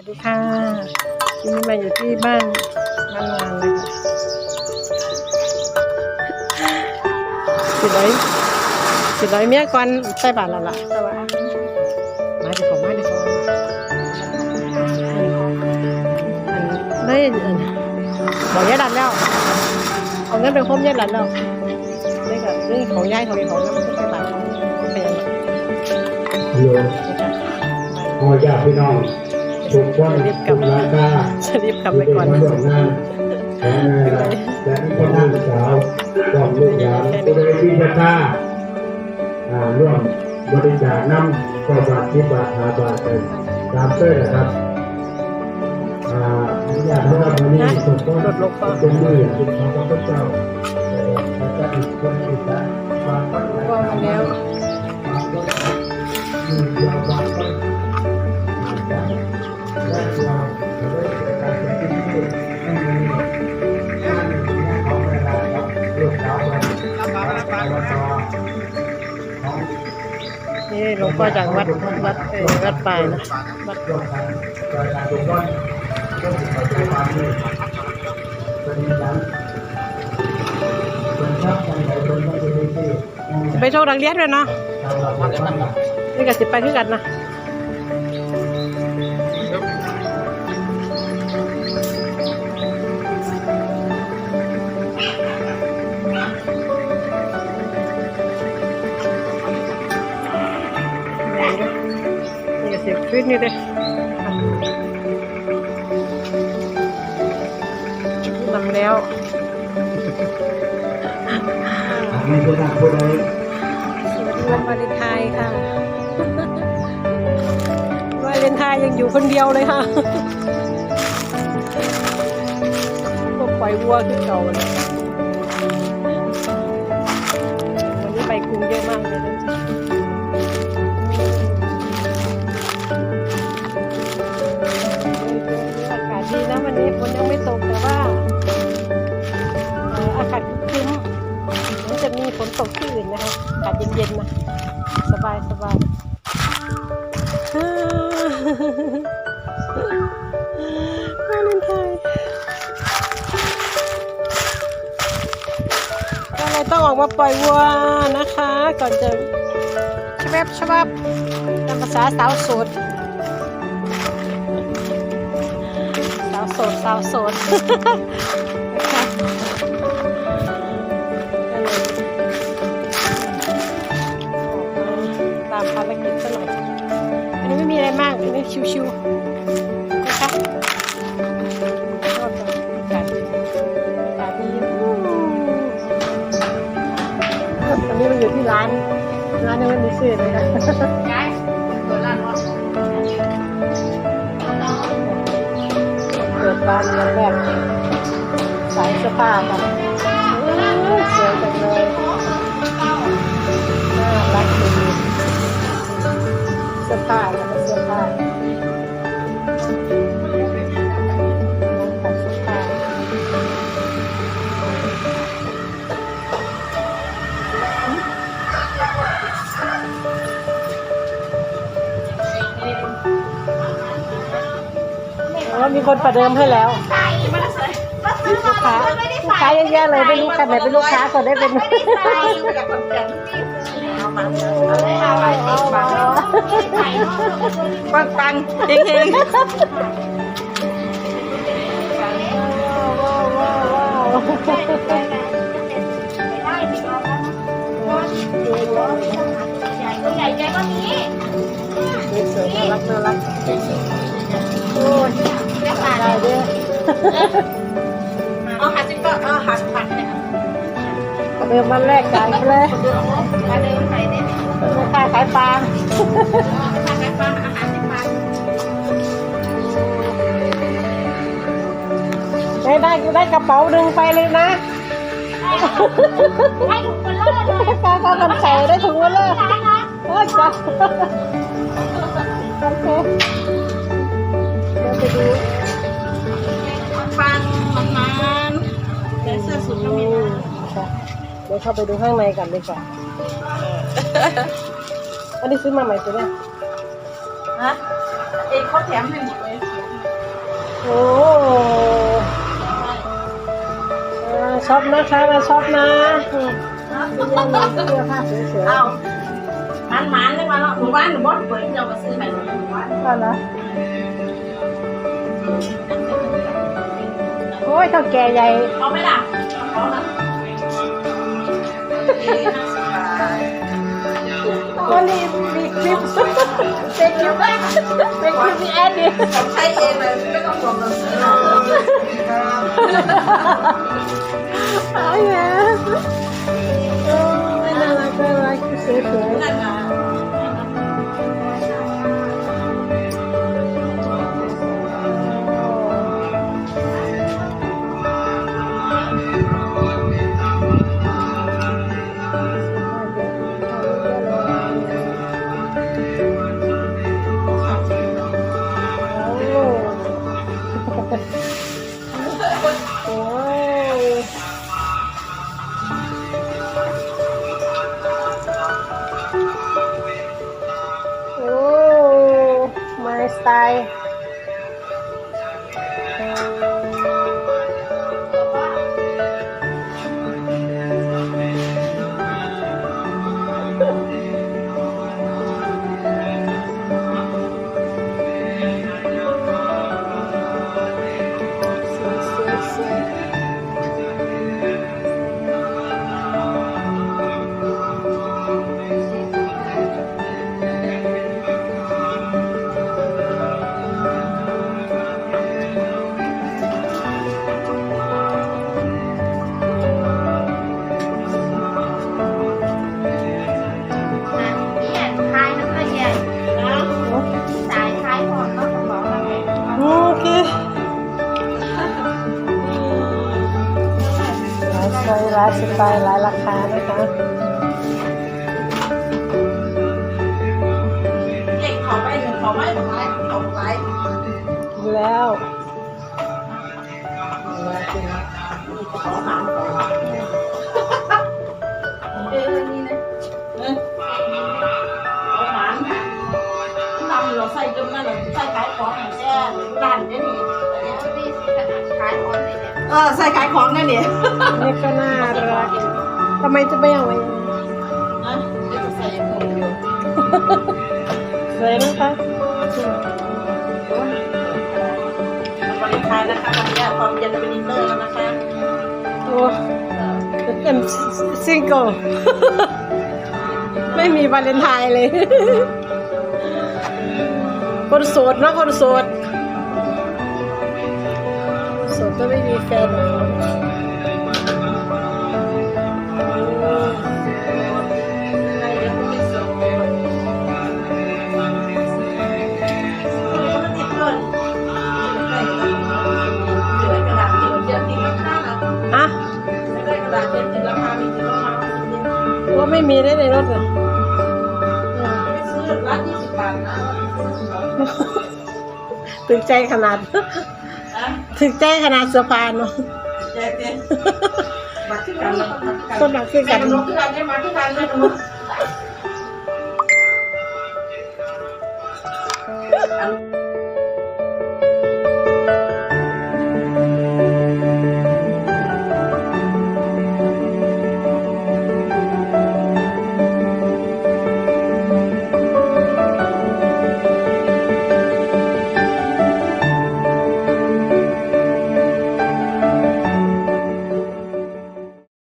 วัสดีค่ะวันนี้มาอยู่ที่บ้านบ้านงานเลยค่ะสิร้อยสิร้อยเมียก่อนใส่บาทแล้วล่ะแต่ว่ามาดีกว่ามาดีกว่าอันได้อันบอกยายดันแล้ว เอาเงินไปคมยายดันแล้วนี่กับนี่ของยายของอีของน้ำใส่บาทเป็นยังไงโยมพ่อญาติพี่น้อง ทุกคนทุกร้านค้าจะรีบกลับไปก่อนที่นะได้มาร่วมงานของนายรัฐและพ่อหน้าสาวก่อนลูกหลานผู้ใดที่จะกล้าอ่าร่วมบริจาคน้ำก็บาทที่บาทหาบาทเลยตามเสื้อนะครับอ่าอนุญาตให้เราวันนี้สุดก็เป็นมือเป็นของพระเจ้า นี่หลวงพ่อจากวัดวัดเออวัดป่ายนะวัดไปโชว์ดังเลียดด้วยเนาะนี่ก็สิไปขึ้นกันนะ นี่ก็สิขึ้นนี่เลยนำแล้วไมีผู้นำผู้ใดสวัสดีวันวาเลนไทน์ค่ะวาเลนไทน์ยังอยู่คนเดียวเลยค่ะก็ปล่อยวัวขึ้นเก่าเลยวันนี้ไปกรุงเยอะมากเลยนะ ดีนะวันนี้ฝนยังไม่ตกแต่ว่าอากาศครึ้มมันจะมีฝนตกที่อื่นนะคะอากาศเย็นๆนะสบายสบายฮ่าเลนไทน์ก็เลยต้องออกมาปล่อยวัวนะคะ ก่อนจะชบับชบับตามภาษาสาวโสด ดสาวโสดนะคะก็เลยออกมาตามภารกิจซะหน่อย อันนี้ไม่มีอะไรมากอันนี้ชิวๆนะคะชอบจังอากาศดีอากาศดีอู้อันนี้มันอยู่ที่ร้าน ร้านนี้มันมีชื่อเลยนะเปิ ดร้านวันแรกสายเสื้อผ้ากัน แล้วมีคนประเดิมให้แล้วลูกค้าลูกค้าเยอะแยะเลยไม่รู้กันไหนเป็นลูกค้าคนได้เป็นปังปังเฮงเฮงว้าวว้าวว้าวใหญ่ก็มีนี่สวยน่ารักน่ารักโอ้ย เอาหาจิ๊บก็เอาหาผัดเนี่ยประเดิมวันแรกจ่ายไปเลยมาเดินไปเนี่ยลูกค้าขายปลาทานกันมาอาหารจิ๊บมาได้ได้ได้กระเป๋าหนึ่งไปเลยนะให้ถุงเบลเลอร์เลยปลาเขากันใส่ได้ถุงมาเลยร้านนะโอ้ยจ้ะโอเคเดี๋ยวไปดู มันมันแต่เสื้อสุดก็มีนะค่ะเดี๋ยวเข้าไปดูข้างในกันดีกว่าอันนี้ซื้อมาใหม่ใช่ไหมฮะเองเขาแถมให้หมดเลยโอ้อ่าช็อปนะคะมาช็อปนะอืมเสื้อผ้าสวยๆเอามันมันเลยมาเนาะหมู่บ้านหนูบอสเปิดที่เรามาซื้อไปหมู่บ้านก่อนนะโอ้ ยเท่าแก่ใหญ่เอาไหมล่ะเอาละก็รีบรีบคลิปเป็นคลิปเป็นคลิปที่แอดดิผมใช้เองเลยไม่ต้องส่งเราซื้อเอาอย่าโอ้ยน่ารักน่ารักสวยส ราคานะคะเด็กเขาไปหนึ่งเขาไม่ของไรของไรแล้วของหมันเออนี่นะเออของหมันทำเราใส่จนนั่นเราใส่ขายของอย่างแจ้ร้านเดี๋ยวนี้เออใส่ขายของนั่นเนี่ยนี่ก็น่ารัก ทำไมจะไม่เอาไว้นะเดี๋ยวจะใส่หมวกอยู่สวยนะคะบริการนะคะวันนี้ความเย็นเป็นอินเนอร์แล้วนะคะโอ้เป็นซิงเกิลไม่มีวาเลนไทน์เลย คนโสดนะคนโสดโสดก็ไม่มีแฟนหรอกใน ไม่มีได้ในรถเลยไม่ซื้อร้านยี่สิบบาทนะถึงใจขนาดนะถึงใจขนาดสะพานเนาะแจ๊เจ๊มาที่กันมาที่กันต้นหนักคือกันมาที่กันได้มาที่กันได้มาอัน